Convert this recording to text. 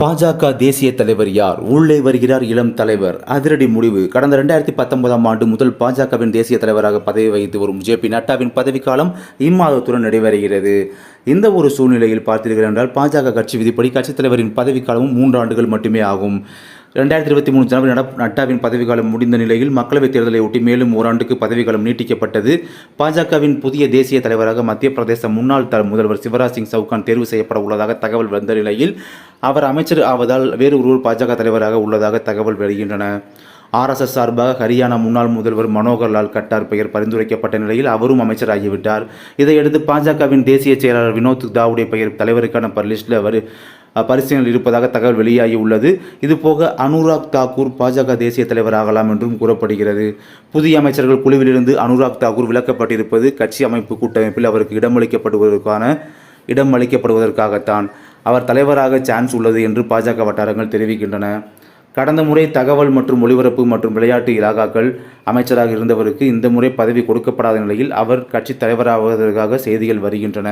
பாஜக தேசிய தலைவர் யார்? உள்ளே வருகிறார் இளம் தலைவர். அதிரடி முடிவு. கடந்த ரெண்டாயிரத்தி பத்தொன்பதாம் ஆண்டு முதல் பாஜகவின் தேசிய தலைவராக பதவி வகித்து வரும் ஜே பி நட்டாவின் பதவிக்காலம் இம்மாதத்துடன் நடைபெறுகிறது. இந்த ஒரு சூழ்நிலையில் பார்த்தீர்கள் என்றால் பாஜக கட்சி விதிப்படி கட்சித் தலைவரின் பதவிக்காலமும் மூன்று ஆண்டுகள் மட்டுமே ஆகும். ரெண்டாயிரத்தி இருபத்தி மூணு ஜனவரி நட நட்டாவின் பதவிக்காலம் முடிந்த நிலையில் மக்களவைத் தேர்தலை ஒட்டி மேலும் ஓராண்டுக்கு பதவிக்காலம் நீட்டிக்கப்பட்டது. பாஜகவின் புதிய தேசிய தலைவராக மத்திய பிரதேச முன்னாள் த முதல்வர் சிவராஜ் சிங் சவுகான் தேர்வு செய்யப்பட உள்ளதாக தகவல் வந்த நிலையில் அவர் அமைச்சர் ஆவதால் வேறு ஒருவர் பாஜக தலைவராக உள்ளதாக தகவல் வருகின்றன ஆர்எஸ்எஸ் சார்பாக ஹரியானா முன்னாள் முதல்வர் மனோகர் லால் கட்டார் பெயர் பரிந்துரைக்கப்பட்ட நிலையில் அவரும் அமைச்சராகிவிட்டார். இதையடுத்து பாஜகவின் தேசிய செயலாளர் வினோத் தாவுடைய பெயர் தலைவருக்கான லிஸ்டில் அவர் பரிசீலனையில் இருப்பதாக தகவல் வெளியாகி உள்ளது இதுபோக அனுராக் தாக்கூர் பாஜக தேசிய தலைவராகலாம் என்றும் கூறப்படுகிறது. புதிய அமைச்சர்கள் குழுவிலிருந்து அனுராக் தாக்கூர் விலக்கப்பட்டிருப்பது கட்சி அமைப்பு கூட்டமைப்பில் அவருக்கு இடமளிக்கப்படுவதற்கான இடம் அளிக்கப்படுவதற்காகத்தான் அவர் தலைவராக சான்ஸ் உள்ளது என்று பாஜக வட்டாரங்கள் தெரிவிக்கின்றன. கடந்த முறை தகவல் மற்றும் ஒலிபரப்பு மற்றும் விளையாட்டு இலாகாக்கள் அமைச்சராக இருந்தவருக்கு இந்த முறை பதவி கொடுக்கப்படாத நிலையில் அவர் கட்சி தலைவராவதற்காக செய்திகள் வருகின்றன.